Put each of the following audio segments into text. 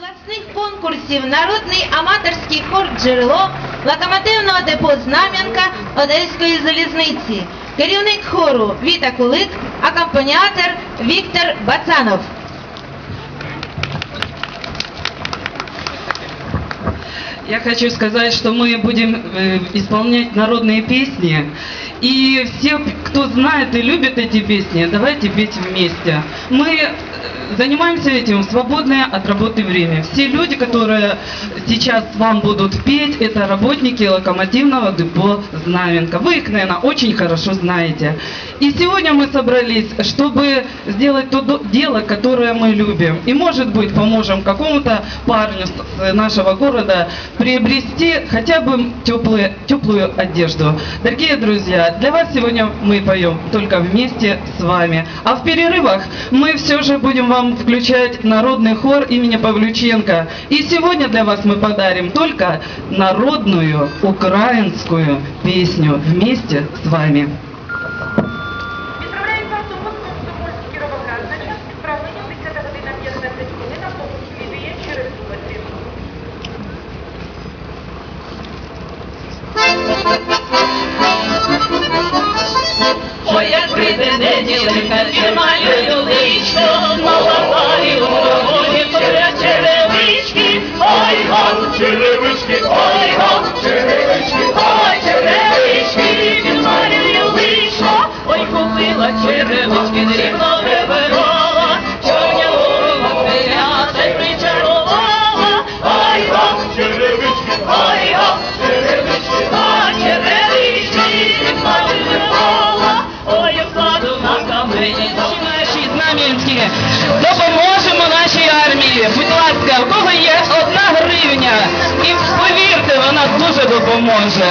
обласних конкурсів Народний аматорський хор джерело локомотивного депо Знам'янка Одеської залізниці. Керівник хору Віта Кулик, акомпаніатор Віктор Бацанов. Я хочу сказать, что мы будем э, исполнять народные песни. И все, кто знает и любит эти песни, давайте петь вместе. Мы э, занимаемся этим в свободное от работы время. Все люди, которые сейчас вам будут петь, это работники локомотивного депо Знаменка. Вы их, наверное, очень хорошо знаете. И сегодня мы собрались, чтобы сделать то дело, которое мы любим. И, может быть, поможем какому-то парню с нашего города приобрести хотя бы теплые, теплую одежду. Дорогие друзья, для вас сегодня мы поем только вместе с вами. А в перерывах мы все же будем вам включать народный хор имени Павлюченко. И сегодня для вас мы подарим только народную украинскую песню вместе с вами. Дуже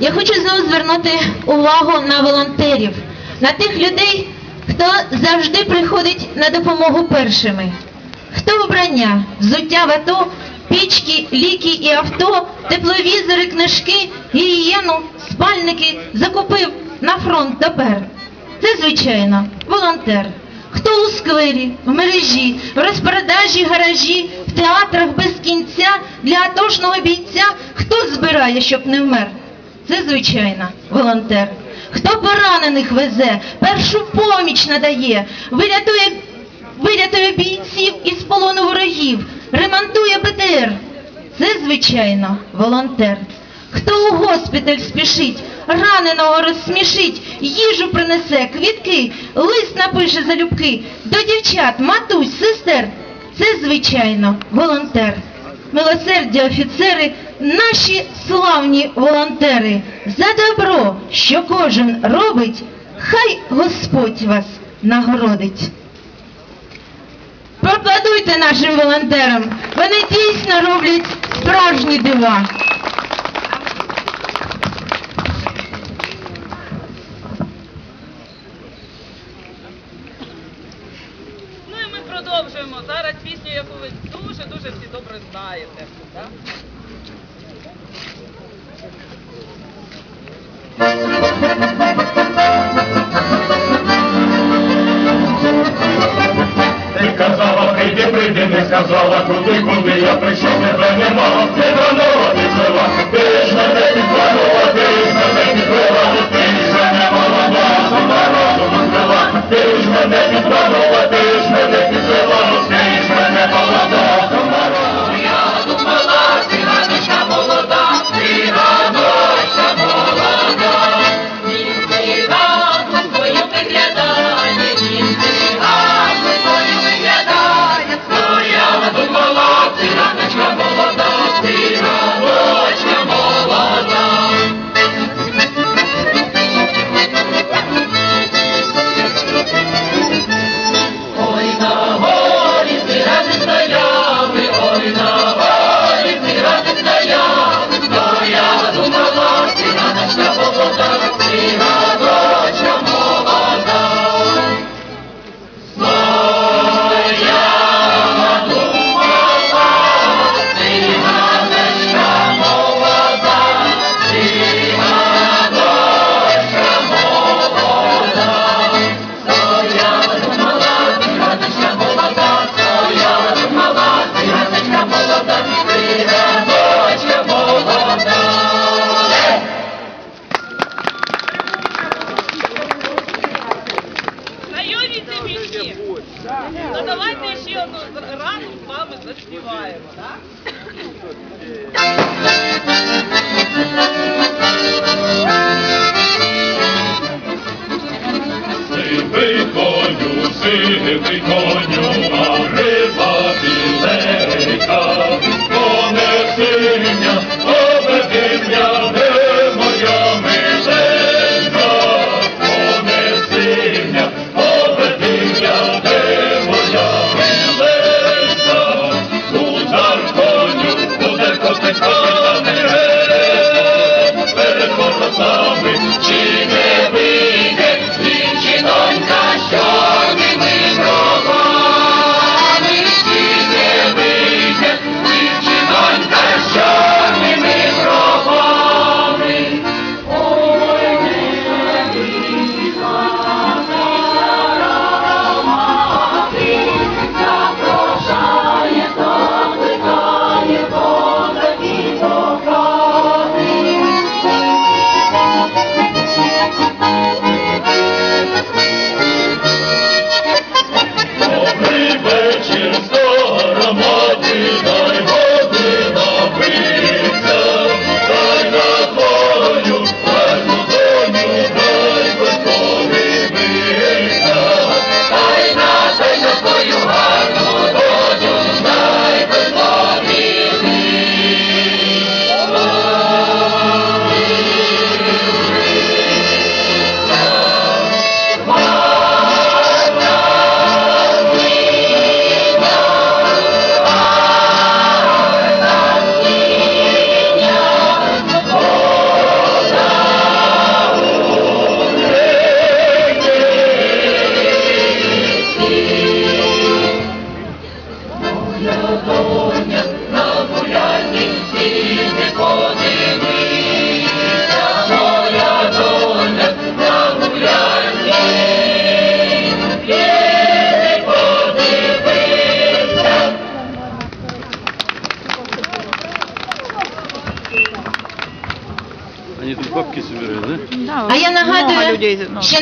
Я хочу знову звернути увагу на волонтерів, на тих людей, хто завжди приходить на допомогу першими. Хто вбрання, взуття в АТО, пічки, ліки і авто, тепловізори, книжки, гігієну, спальники закупив на фронт допер. Це, звичайно, волонтер. Хто у сквері, в мережі, в розпродажі гаражі, в театрах без кінця для атошного бійця, хто збирає, щоб не вмер? це звичайно волонтер. Хто поранених везе, першу поміч надає, вирятує вирятує бійців із полону ворогів, ремонтує БТР. Це, звичайно, волонтер. Хто у госпіталь спішить, раненого розсмішить, їжу принесе, квітки, лист напише залюбки, до дівчат, матусь, сестер. Це, звичайно, волонтер. Милосердя офіцери наші славні волонтери, за добро, що кожен робить, хай Господь вас нагородить. Пропадуйте нашим волонтерам, вони дійсно роблять справжні дива. Ну ми продовжуємо зараз пісню, яку ви дуже дуже всі добре знаєте. Так? Ти казала, прийди, прийди, не сказала, куди, куди я прийшов, тебе немало, ти до народи жила. We'll be go.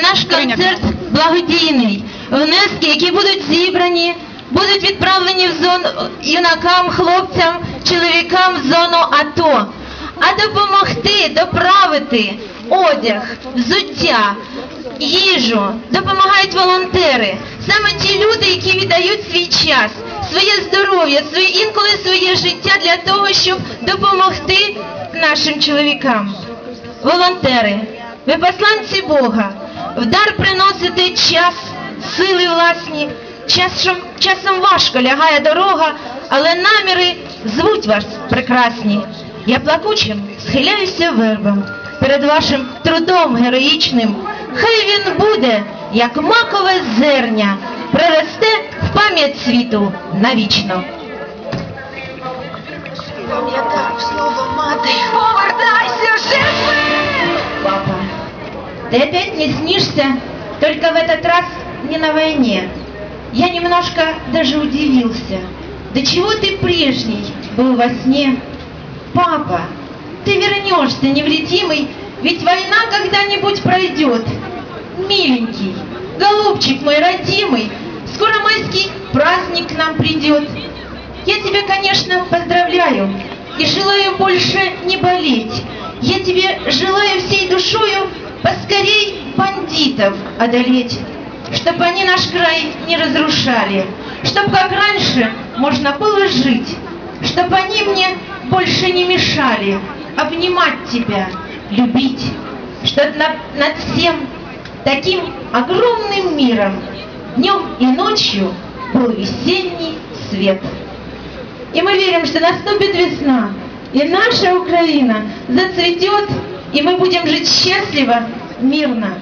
наш концерт благодійний. Внески, які будуть зібрані, будуть відправлені в зону юнакам, хлопцям, чоловікам в зону АТО. А допомогти доправити одяг, взуття, їжу допомагають волонтери, саме ті люди, які віддають свій час, своє здоров'я, своє інколи своє життя для того, щоб допомогти нашим чоловікам. Волонтери, ви посланці Бога в дар приносите час, сили власні, часом, часом важко лягає дорога, але наміри звуть вас прекрасні. Я плакучим схиляюся вербом перед вашим трудом героїчним. Хай він буде, як макове зерня, приросте в пам'ять світу навічно. Пам'ятав слово мати, повертайся живим! Ты опять не снишься, только в этот раз не на войне. Я немножко даже удивился. До чего ты прежний был во сне? Папа, ты вернешься невредимый, ведь война когда-нибудь пройдет. Миленький, голубчик мой родимый, скоро майский праздник к нам придет. Я тебя, конечно, поздравляю и желаю больше не болеть. Я тебе желаю всей душою поскорей бандитов одолеть, чтоб они наш край не разрушали, чтоб как раньше можно было жить, чтоб они мне больше не мешали обнимать тебя, любить, чтоб над, над всем таким огромным миром днем и ночью был весенний свет. И мы верим, что наступит весна, и наша Украина зацветет, и мы будем жить счастливо, мирно.